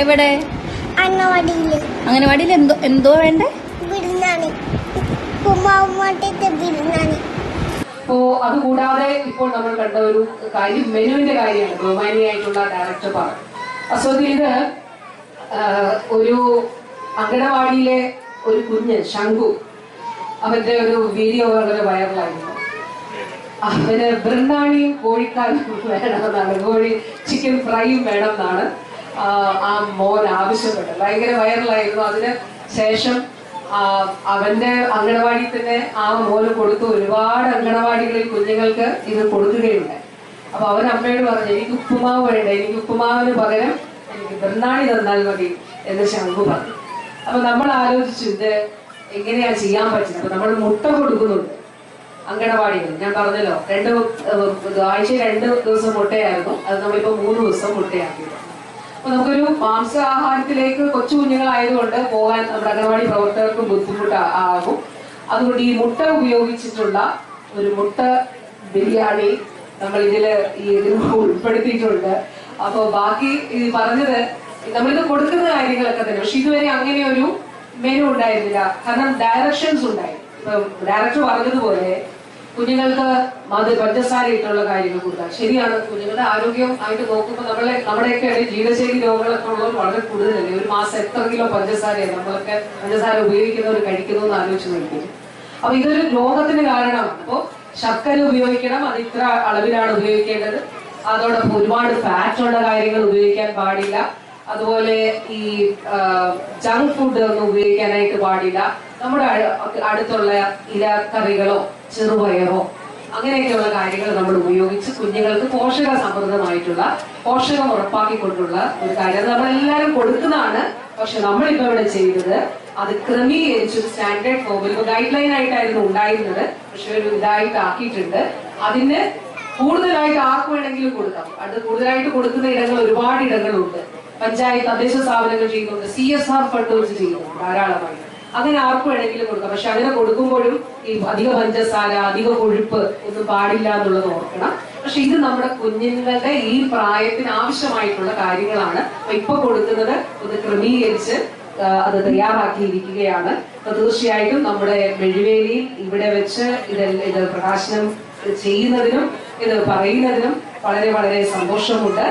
എവിടെ? അന്നവാടിയിൽ. അംഗനവാടിയിൽ എന്തോ എന്തോ വേണ്ടേ? ബിരുന്നാണ് ബിരുന്നാണ് അപ്പോ അതുകൂടാതെ ഇപ്പോൾ നമ്മൾ കണ്ട ഒരു കാര്യം മെനുവിന്റെ കാര്യമാണ്. ബഹുമാനിയായിട്ടുള്ള ഡയറക്ടർ പറഞ്ഞു. അസോദി ഇത് ഒരു അങ്കണവാടിയിലെ ഒരു കുഞ്ഞ് ശംഖു അവന്റെ ഒരു വീഡിയോ വളരെ വൈറലായിരുന്നു. അവന് ബൃന്ദാണിയും കോഴിക്കാലും വേണമെന്നാണ്. കോഴി ചിക്കൻ ഫ്രൈയും വേണമെന്നാണ്. ആ, മോൻ ആവശ്യപ്പെട്ടത് ഭയങ്കര വൈറലായിരുന്നു. അതിന് ശേഷം അവന്റെ അങ്കണവാടി തന്നെ ആ മോന് കൊടുത്തു. ഒരുപാട് അങ്കണവാടികളിൽ കുഞ്ഞുങ്ങൾക്ക് ഇത് കൊടുക്കുകയുണ്ട് അപ്പൊ അവൻ അമ്മയോട് പറഞ്ഞു എനിക്ക് ഉപ്പുമാവ് വേണ്ട. എനിക്ക് ഉപ്പുമാവിന് പകരം എനിക്ക് ബൃന്ദാണി തന്നാൽ മതി എന്ന് ശംഖു പറഞ്ഞു. അപ്പൊ നമ്മൾ ആലോചിച്ചു ഇത് എങ്ങനെയാ ചെയ്യാൻ പറ്റുന്നത്? അപ്പൊ നമ്മൾ മുട്ട കൊടുക്കുന്നുണ്ട് അങ്കണവാടികൾ ഞാൻ പറഞ്ഞല്ലോ രണ്ട് ആഴ്ച രണ്ട് ദിവസം മുട്ടയായിരുന്നു. അത് നമ്മളിപ്പോ മൂന്ന് ദിവസം മുട്ടയാക്കിയിട്ടുണ്ട് നമുക്കൊരു മാംസാഹാരത്തിലേക്ക് കൊച്ചു കുഞ്ഞുങ്ങളായതുകൊണ്ട് പോകാൻ നമ്മുടെ പ്രവർത്തകർക്ക് ബുദ്ധിമുട്ട് ആകും അതുകൊണ്ട് ഈ മുട്ട ഉപയോഗിച്ചിട്ടുള്ള ഒരു മുട്ട ബിരിയാണി നമ്മൾ ഇതിൽ ഈ ഇതിൽ ഉൾപ്പെടുത്തിയിട്ടുണ്ട്. അപ്പൊ ബാക്കി ഇത് പറഞ്ഞത് നമ്മളിത് കൊടുക്കുന്ന കാര്യങ്ങളൊക്കെ തന്നെ. പക്ഷെ ഇതുവരെ അങ്ങനെ ഒരു മെനു ഉണ്ടായിരുന്നില്ല. കാരണം ഡയറക്ഷൻസ് ഉണ്ടായി. ഇപ്പൊ ഡയറക്ടർ പറഞ്ഞതുപോലെ കുഞ്ഞുങ്ങൾക്ക് മത് പഞ്ചസാര ഇട്ടുള്ള കാര്യങ്ങൾ കൊടുക്കുക ശരിയാണ്. കുഞ്ഞുങ്ങളുടെ ആരോഗ്യം ആയിട്ട് നോക്കുമ്പോൾ നമ്മളെ നമ്മുടെയൊക്കെ ഇടയിൽ ജീവിതശൈലി രോഗങ്ങളൊക്കെ ഉള്ളവർ വളരെ കൂടുതലല്ലേ? ഒരു മാസം എത്ര കിലോ പഞ്ചസാരയാണ് നമ്മളൊക്കെ പഞ്ചസാര ഉപയോഗിക്കുന്നവർ കഴിക്കുന്നു എന്ന് ആലോചിച്ച് നോക്കിയത് അപ്പൊ ഇതൊരു രോഗത്തിന് കാരണമാണ്. അപ്പോൾ ശർക്കര ഉപയോഗിക്കണം അത് ഇത്ര അളവിലാണ് ഉപയോഗിക്കേണ്ടത്. അതോടൊപ്പം ഒരുപാട് ഫാറ്റ് ഉള്ള കാര്യങ്ങൾ ഉപയോഗിക്കാൻ പാടില്ല. അതുപോലെ ഈ ജങ്ക് ഫുഡ് ഒന്നും ഉപയോഗിക്കാനായിട്ട് പാടില്ല. നമ്മുടെ അടുത്തുള്ള ഇലക്കറികളോ ചെറുപയറോ അങ്ങനെയൊക്കെയുള്ള കാര്യങ്ങൾ നമ്മൾ ഉപയോഗിച്ച് കുഞ്ഞുങ്ങൾക്ക് പോഷക സമൃദ്ധമായിട്ടുള്ള പോഷകം ഉറപ്പാക്കിക്കൊണ്ടുള്ള ഒരു കാര്യം നമ്മൾ എല്ലാവരും കൊടുക്കുന്നതാണ്. പക്ഷെ നമ്മളിപ്പോ ഇവിടെ ചെയ്തത് അത് ക്രമീകരിച്ച് സ്റ്റാൻഡേർഡ് ഫോമിൽ ഗൈഡ് ലൈൻ ആയിട്ടായിരുന്നു ഉണ്ടായിരുന്നത്. പക്ഷെ ഒരു ഇതായിട്ട് ആക്കിയിട്ടുണ്ട് അതിന് കൂടുതലായിട്ട് ആർക്ക് വേണമെങ്കിലും കൊടുക്കാം. അത് കൂടുതലായിട്ട് കൊടുക്കുന്ന ഇടങ്ങൾ ഒരുപാട് ഇടങ്ങളുണ്ട് പഞ്ചായത്ത് തദ്ദേശ സ്ഥാപനങ്ങൾ ചെയ്യുന്നുണ്ട്. സി എസ് ആർ ഫണ്ട് വെച്ച് ചെയ്യുന്നുണ്ട്. ധാരാളമായി. അങ്ങനെ ആർക്കും വേണമെങ്കിലും കൊടുക്കാം. പക്ഷെ അങ്ങനെ കൊടുക്കുമ്പോഴും ഈ അധിക പഞ്ചസാര അധിക കൊഴുപ്പ് ഒന്നും പാടില്ല എന്നുള്ളത് ഓർക്കണം. പക്ഷെ ഇത് നമ്മുടെ കുഞ്ഞുങ്ങളുടെ ഈ പ്രായത്തിന് ആവശ്യമായിട്ടുള്ള കാര്യങ്ങളാണ്. ഇപ്പൊ കൊടുക്കുന്നത് ഒന്ന് ക്രമീകരിച്ച് അത് തയ്യാറാക്കിയിരിക്കുകയാണ്. അപ്പൊ തീർച്ചയായിട്ടും നമ്മുടെ മെഴുവേലിയിൽ ഇവിടെ വെച്ച് ഇതെല്ലാം ഇത് പ്രകാശനം ചെയ്യുന്നതിനും ഇത് പറയുന്നതിനും വളരെ വളരെ സന്തോഷമുണ്ട്.